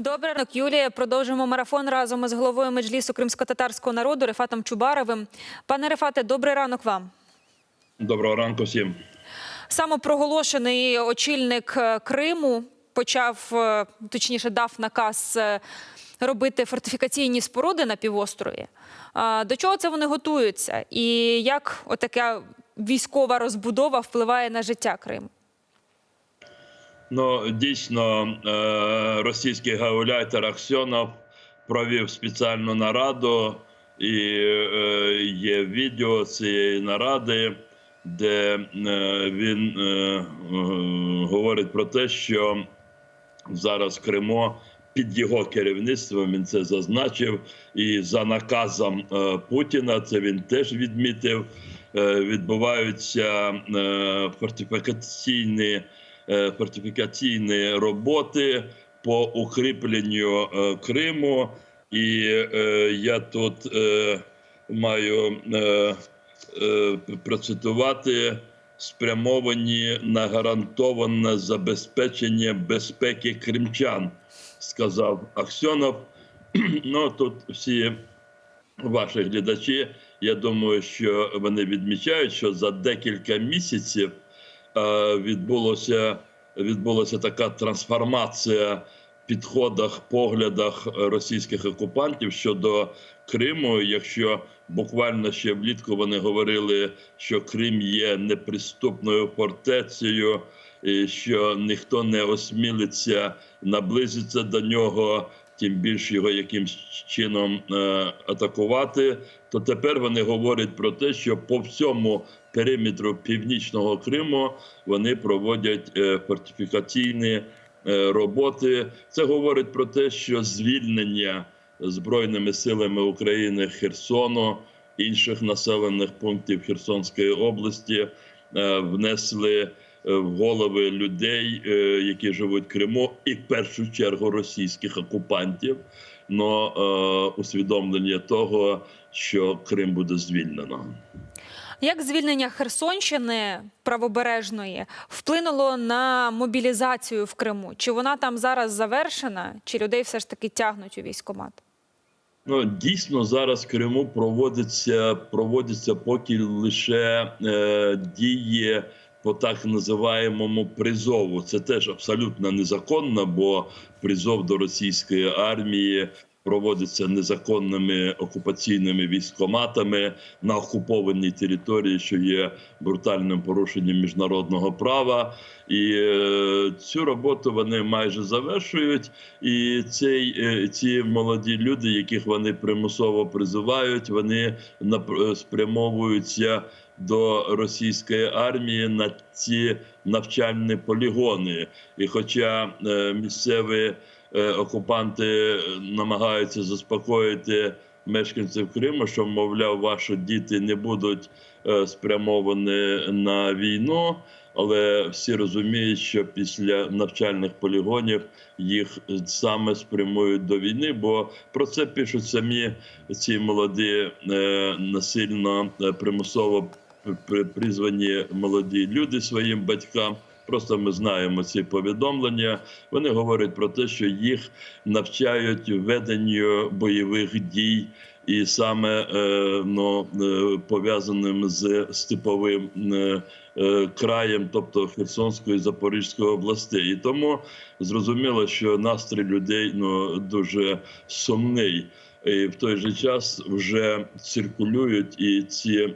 Добрий ранок, Юлія. Продовжуємо марафон разом із головою меджлісу кримсько-татарського народу Рефатом Чубаровим. Пане Рефате, добрий ранок вам. Доброго ранку всім. Самопроголошений очільник е, Криму почав, е, точніше, дав наказ е, робити фортифікаційні споруди на півострові. До чого це вони готуються? І як отака військова розбудова впливає на життя Криму? Ну дійсно, е, російський гауляйтер Аксьонов провів спеціальну нараду, і е, є відео цієї наради, де е, він говорить про те, що зараз в Криму під його керівництвом він це зазначив, і за наказом Путіна це він теж відмітив. Відбуваються фортифікаційні, фортифікаційні роботи по укріпленню е, Криму. І е, я тут е, маю е, е, процитувати спрямовані на гарантоване забезпечення безпеки кримчан, сказав Аксьонов. Ну тут всі ваші глядачі, я думаю, що вони відмічають, що за декілька місяців е, відбулося, відбулася така трансформація в підходах, поглядах російських окупантів щодо Криму. Якщо буквально ще влітку вони говорили, що Крим є неприступною фортецею, і що ніхто не осмілиться наблизитися до нього, тим більше його якимсь чином е, атакувати. То тепер вони говорять про те, що по всьому периметру північного Криму вони проводять е, фортифікаційні е, роботи. Це говорить про те, що звільнення збройними силами України Херсону, інших населених пунктів Херсонської області внесли в голови людей, е, які живуть в Криму, і в першу чергу російських окупантів. Но е, усвідомлення того, що Крим буде звільнено. Як звільнення Херсонщини правобережної вплинуло на мобілізацію в Криму? Чи вона там зараз завершена, чи людей все ж таки тягнуть у військкомат? Ну дійсно зараз в Криму проводиться проводиться поки лише е, дії по так називаємому призову. Це теж абсолютно незаконно, бо призов до російської армії проводиться незаконними окупаційними військоматами на окупованій території, що є брутальним порушенням міжнародного права. І е, цю роботу вони майже завершують. І цей, е, ці молоді люди, яких вони примусово призивають, вони нап- спрямовуються до російської армії на ці навчальні полігони. І хоча е, місцеві е, окупанти намагаються заспокоїти мешканців Криму, що мовляв, ваші діти не будуть е, спрямовані на війну. Але всі розуміють, що після навчальних полігонів їх саме спрямують до війни, бо про це пишуть самі ці молоді насильно примусово при- призвані молоді люди своїм батькам. Просто ми знаємо ці повідомлення. Вони говорять про те, що їх навчають веденню бойових дій, і саме е, ну, е, пов'язаним з степовим е, краєм, тобто Херсонської Запорізької областей. І тому зрозуміло, що настрій людей ну дуже сумний. І в той же час вже циркулюють і ці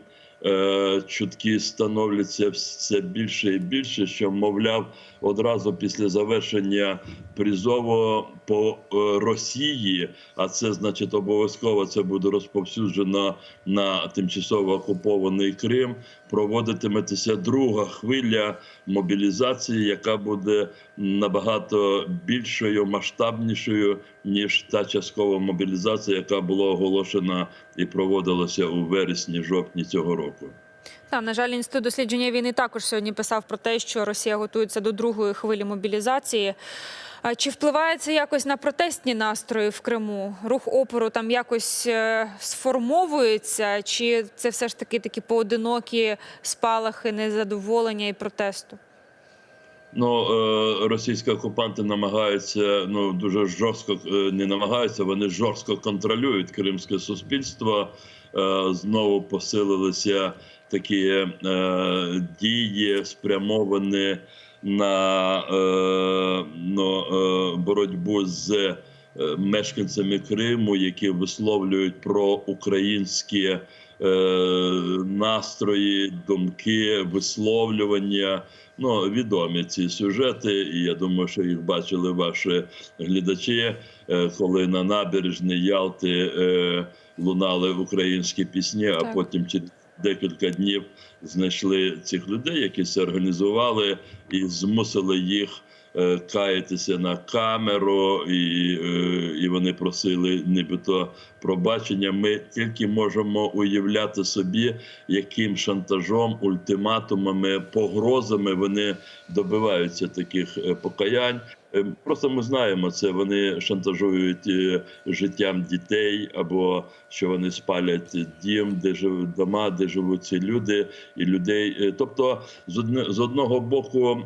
чутки становляться все більше і більше, що мовляв, одразу після завершення призову по е, Росії, а це значить обов'язково це буде розповсюджено на тимчасово окупований Крим. Проводитиметься друга хвиля мобілізації, яка буде набагато більшою, масштабнішою ніж та часткова мобілізація, яка була оголошена і проводилася у вересні-жовтні цього року. Та, на жаль, інститут дослідження війни також сьогодні писав про те, що Росія готується до другої хвилі мобілізації. Чи впливає це якось на протестні настрої в Криму? Рух опору там якось е, сформовується, чи це все ж таки такі поодинокі спалахи незадоволення і протесту? Ну, е, російські окупанти намагаються ну дуже жорстко е, не намагаються, вони жорстко контролюють кримське суспільство. Е, Знову посилилися такі дії, спрямовані на ну, боротьбу з мешканцями Криму, які висловлюють про українські е, настрої, думки, висловлювання. Ну, відомі ці сюжети, і я думаю, що їх бачили ваші глядачі, е, коли на набережні Ялти е, лунали українські пісні, а Так. потім через декілька днів знайшли цих людей, які це організували, і змусили їх е, каятися на камеру, і, е, і вони просили нібито пробачення. Ми тільки можемо уявляти собі, яким шантажом, ультиматумами, погрозами вони добиваються таких е, покаянь. Е, Просто ми знаємо це. Вони шантажують е, життям дітей, або що вони спалять дім, де живуть дома, де живуть ці люди і людей. Е, Тобто, з одного боку,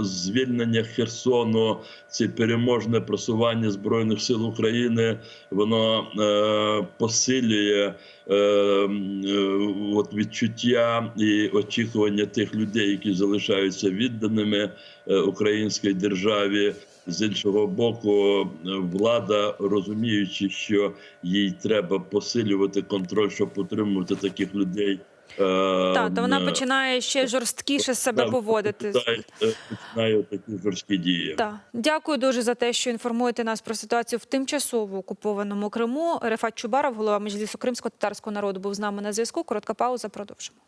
звільнення Херсону, це переможне просування збройних сил України, воно посилює от відчуття і очікування тих людей, які залишаються відданими українській державі. З іншого боку, е, влада, розуміючи, що їй треба посилювати контроль, щоб утримувати таких людей. Так, то вона е, починає ще жорсткіше себе поводити. е, Починає такі жорсткі дії. Так. Дякую дуже за те, що інформуєте нас про ситуацію в тимчасово окупованому Криму. Рефат Чубаров, голова Меджлісу кримського татарського народу, був з нами на зв'язку. Коротка пауза. Продовжимо.